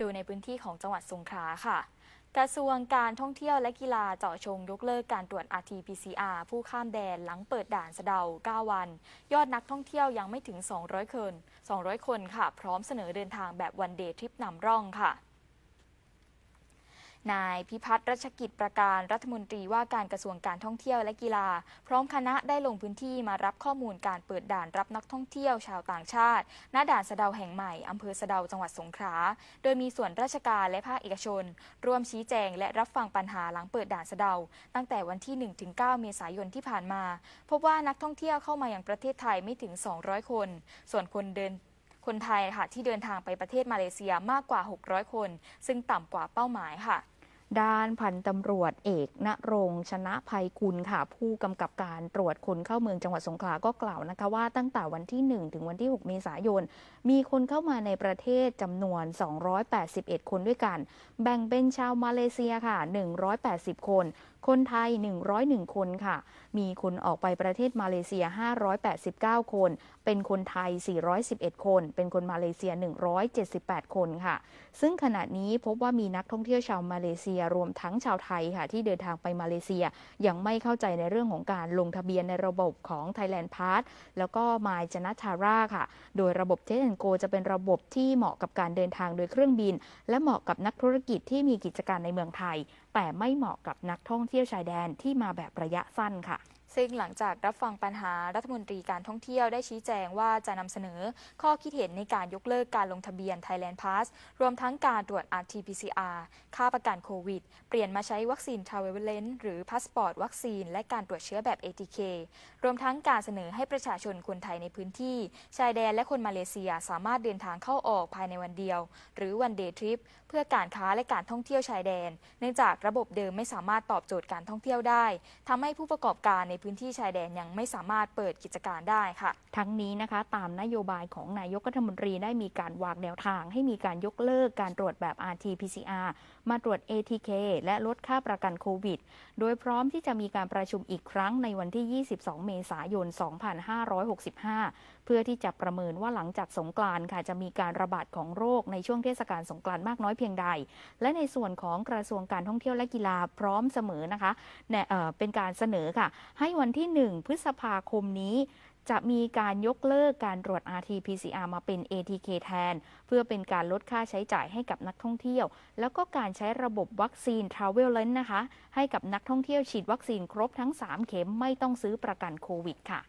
โดยในพื้นที่ของจังหวัดสงขลาค่ะ กระทรวงการท่องเที่ยวและกีฬาเจาะชงยกเลิกการตรวจ RT-PCR ผู้ข้ามแดนหลังเปิดด่านสะเดา 9 วัน ยอดนักท่องเที่ยวยังไม่ถึง 200 คน 200 คนค่ะ พร้อมเสนอเดินทางแบบวันเดย์ทริปนำร่องค่ะ นายพิพัฒน์รัชกิจประการรัฐมนตรีว่าการกระทรวงการท่องเที่ยวและกีฬา พร้อมคณะได้ลงพื้นที่มารับข้อมูลการเปิดด่านรับนักท่องเที่ยวชาวต่างชาติ ณด่านสะเดาแห่งใหม่อำเภอสะเดาจังหวัดสงขลาโดยมีส่วนราชการและภาคเอกชน ร่วมชี้แจงและรับฟังปัญหาหลังเปิดด่านสะเดา ตั้งแต่วันที่ 1-9 เมษายนที่ผ่านมา พบว่านักท่องเที่ยวเข้ามาอย่างประเทศไทยไม่ถึง 200 คน ส่วนคนเดินคนไทยค่ะที่เดินทางไปประเทศมาเลเซียมากกว่า 600 คน ซึ่งต่ำกว่าเป้าหมายค่ะ ด้านพันตำรวจเอกณรงค์ชนะภัยคุณค่ะ ผู้กำกับการตรวจคนเข้าเมืองจังหวัดสงขลาก็กล่าวนะคะว่าตั้งแต่วันที่ 1 ถึงวันที่ 6 เมษายน มีคนเข้ามาในประเทศจำนวน 281 คนด้วยกัน แบ่งเป็นชาวมาเลเซียค่ะ 180 คน คนไทย 101 คนค่ะ มีคนออกไปประเทศมาเลเซีย 589 คน เป็นคนไทย 411 คน เป็นคนมาเลเซีย 178 คนค่ะ ซึ่งขณะนี้พบว่ามีนักท่องเที่ยวชาวมาเลเซียรวมทั้งชาวไทยค่ะ ที่เดินทางไปมาเลเซีย ยังไม่เข้าใจในเรื่องของการลงทะเบียนในระบบของ Thailand Pass แล้วก็ My j a n a t a r a ค่ะ โดยระบบ t e s t Go จะเป็นระบบที่เหมาะกับการเดินทางโดยเครื่องบิน และเหมาะกับนักธุรกิจที่มีกิจการในเมืองไทยแต่ไม่เหมาะกับนักท่องเที่ยวชายแดนที่มาแบบระยะสั้นค่ะ ซึ่งหลังจากรับฟังปัญหารัฐมนตรีการท่องเที่ยวได้ชี้แจงว่าจะนำเสนอข้อคิดเห็นในการยกเลิกการลงทะเบียน Thailand Pass รวมทั้งการตรวจ RT-PCR ค่าประกันโควิด เปลี่ยนมาใช้วัคซีน Travelent หรือพาสปอร์ตวัคซีน และการตรวจเชื้อแบบ ATK รวมทั้งการเสนอให้ประชาชนคนไทยในพื้นที่ ชายแดนและคนมาเลเซียสามารถเดินทางเข้าออกภายในวันเดียว หรือวันเดย์ทริปเพื่อการค้าและการท่องเที่ยวชายแดน เนื่องจากระบบเดิมไม่สามารถตอบโจทย์การท่องเที่ยวได้ทำให้ผู้ประกอบการในพื้นที่ชายแดนยังไม่สามารถเปิดกิจการได้ค่ะ ทั้งนี้นะคะ ตามนโยบายของนายกรัฐมนตรีได้มีการวางแนวทาง ให้มีการยกเลิกการตรวจแบบ RT-PCR มาตรวจ ATK และลดค่าประกันโควิด โดยพร้อมที่จะมีการประชุมอีกครั้งในวันที่ 22 เมษายน 2565 เพื่อที่จะประเมินว่าหลังจากสงกรานต์ค่ะจะมีการระบาดของโรคในช่วงเทศกาลสงกรานต์มากน้อยเพียงใด และในส่วนของกระทรวงการท่องเที่ยวและกีฬาพร้อมเสมอนะคะเนี่ยเป็นการเสนอค่ะ ให้วันที่ 1 พฤษภาคมนี้ จะมีการยกเลิกการตรวจ RT-PCR มาเป็น ATK แทน เพื่อเป็นการลดค่าใช้จ่ายให้กับนักท่องเที่ยว แล้วก็การใช้ระบบวัคซีน Travel Lens นะคะ ให้กับนักท่องเที่ยวฉีดวัคซีนครบทั้ง 3 เข็มไม่ต้องซื้อประกันโควิดค่ะ